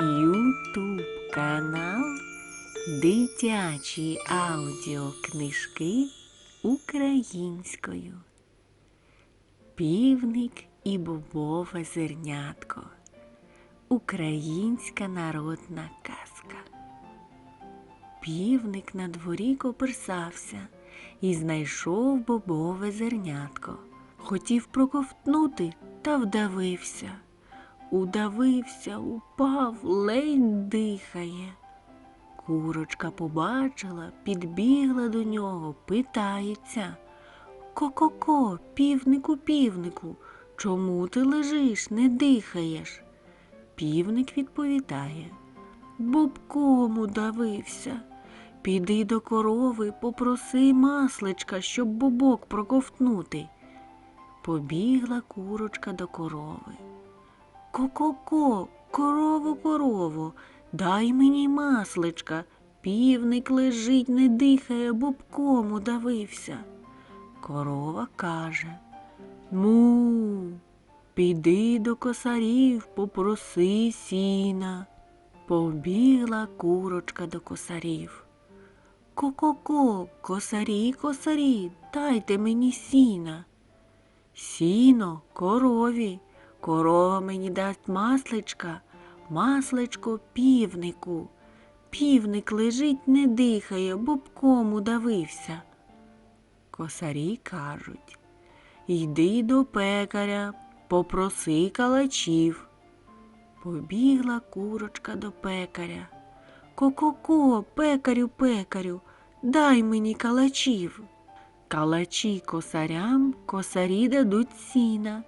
Ютуб канал Дитячі аудіокнижки українською. Півник і бобове зернятко. Українська народна казка. Півник на дворі коперсався і знайшов бобове зернятко. Хотів проковтнути та вдавився. Удавився, упав, ледь дихає. Курочка побачила, підбігла до нього, питається. Ко-ко-ко, півнику, півнику, чому ти лежиш, не дихаєш? Півник відповідає. Бобком удавився. Піди до корови, попроси масличка, щоб бобок проковтнути. Побігла курочка до корови. Ко-ко-ко, корово, корово, дай мені масличка. Півник лежить, не дихає, бобком удавився. Корова каже Му, піди до косарів, попроси сіна. Побігла курочка до косарів. Ко-ко-ко, косарі, косарі, дайте мені сіна. Сіно корові, корова мені дасть масличка, масличко півнику. Півник лежить, не дихає, бобком удавився. Косарі кажуть Йди до пекаря, попроси калачів. Побігла курочка до пекаря. Ко-ко-ко, пекарю, пекарю, дай мені калачів. Калачі косарям, косарі дадуть сіна,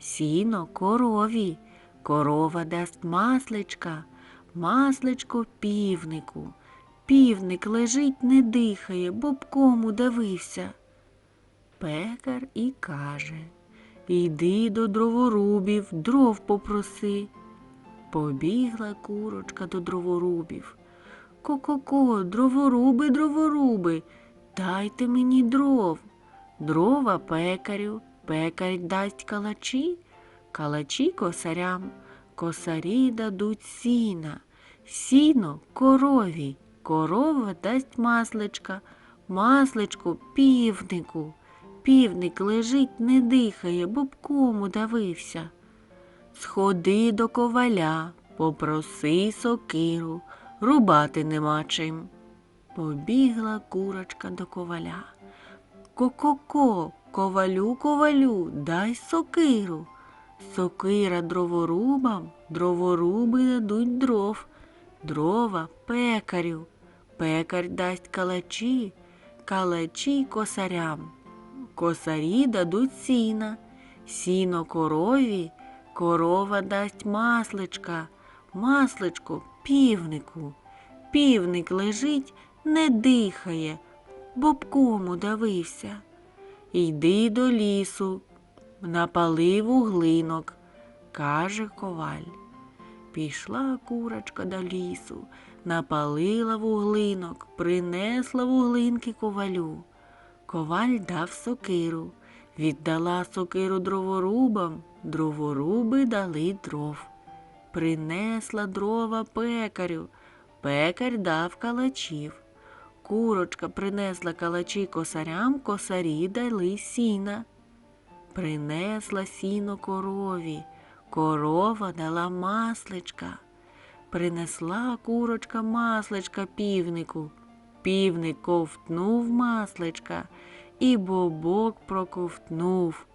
сіно корові, корова дасть масличка, масличко півнику. Півник лежить, не дихає, бобком удавився. Пекар і каже Йди до дроворубів, дров попроси. Побігла курочка до дроворубів. Ко-ко-ко, дроворуби, дроворуби, дайте мені дров. Дрова пекарю, пекар дасть калачі, калачі косарям, косарі дадуть сіна, сіно корові, корова дасть масличка, масличко півнику. Півник лежить, не дихає, бобком удавився. Сходи до коваля, попроси сокиру, рубати нема чим. Побігла курочка до коваля. Ко-ко-ко, ковалю, ковалю, дай сокиру. Сокира дроворубам, дроворуби дадуть дров, дрова пекарю, пекар дасть калачі, калачі косарям, косарі дадуть сіна, сіно корові, корова дасть масличка, масличко півнику. Півник лежить, не дихає, бобком удавився. Йди до лісу, напали вуглинок, каже коваль. Пішла курочка до лісу, напалила вуглинок, принесла вуглинки ковалю. Коваль дав сокиру, віддала сокиру дроворубам, дроворуби дали дров. Принесла дрова пекарю, пекар дав калачів. Курочка принесла калачі косарям, косарі дали сіна. Принесла сіно корові, корова дала масличка. Принесла курочка масличка півнику. Півник ковтнув масличка, і бобок проковтнув,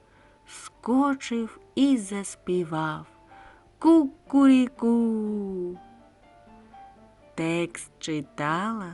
скочив і заспівав. Кукуріку. Текст читала